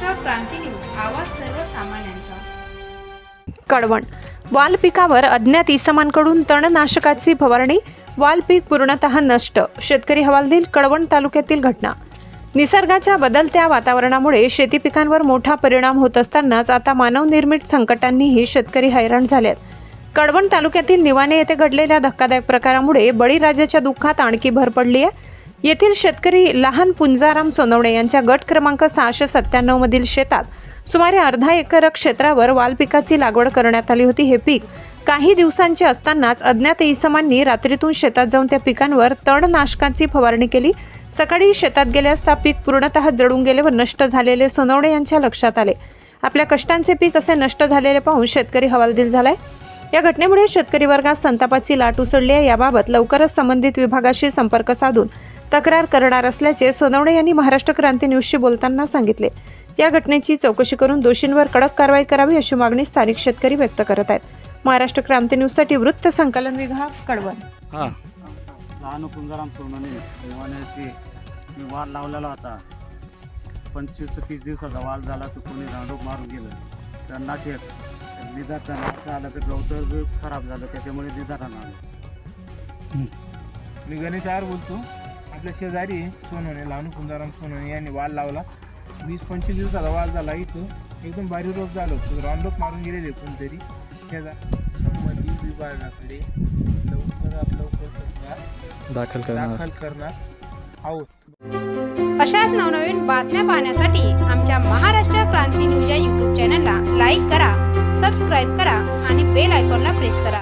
क्रांती news आवाज सर्वसामान्यांचा. कळवण वाल पिकावर अज्ञात इसमांकडून तणनाशकाची फवारणी वाल पीक पूर्णतः नष्ट शेतकरी हवालदिल कळवण तालुक्यातील घटना. निसर्गाच्या बदलत्या वातावरणामुळे शेती पिकांवर मोठा परिणाम होत असतानाच आता मानवनिर्मित संकटांनीही शेतकरी हैराण झालेत. कळवण तालुक्यातील निवाने येथे घडलेल्या धक्कादायक प्रकारामुळे बळीराजाच्या दुःखात आणखी भर पडली आहे येथील शेतकरी लहान पुंजाराम सोनवणे यांच्या गट क्रमांक सहाशे सत्त्याण्णव मधील शेतात सुमारे अर्धा एकर क्षेत्रावर वाल पिकाची लागवड करण्यात आली होती. हे पीक काही दिवसांचे असतानाच अज्ञात इसमांनी रात्रीतून शेतात जाऊन त्या पिकांवर तणनाशकाची फवारणी केली. सकाळी शेतात गेले असता पीक पूर्णतः जळून गेले व नष्ट झालेले सोनवणे यांच्या लक्षात आले. आपल्या कष्टांचे पीक असे नष्ट झालेले पाहून शेतकरी हवालदिल झालाय. या घटनेमुळे शेतकरी वर्गात संतापाची लाट उसळली आहे. याबाबत लवकरच संबंधित विभागाशी संपर्क साधून तक्रार करणार असल्याचे सोनवणे यांनी महाराष्ट्र क्रांती न्यूजशी बोलताना सांगितले. या घटनेची चौकशी करून दोषींवर कडक कारवाई करावी अशी मागणी स्थानिक शेतकरी व्यक्त करत आहेत. महाराष्ट्र क्रांती न्यूजसाठी वृत्त संकलन विभाग कळवण हा. लहान कुंजाराम सोनवणे मी वाल लावलेला होता. पंचवीस तीस दिवसाचा वाल झाला तर कोणी रांडोप मारून गेलं. तर नाशक निदान नाशक आलं तर गवतर खराब झालं त्याच्यामुळे निदान आलं. मी गणेश बोलतो. आपल्या शेजारी सोनवणे लहानू कुंजाराम सोनवणे यांनी वाल लावला. वीस पंचवीस दिवसाचा वाल झाला इथं. एकदम बारीक रोग झालं होतं. राऊंडअप मारून गेलेले कोणतरी. शेजार संबंधित विभागाकडे लवकरात लवकर दाखल करणार. दाखल करणार आहोत. अशाच नवनवीन बातम्या पाहण्यासाठी आमच्या महाराष्ट्र क्रांती न्यूज या यूट्यूब चॅनलला लाईक करा सबस्क्राईब करा आणि बेल आयकॉनला प्रेस करा.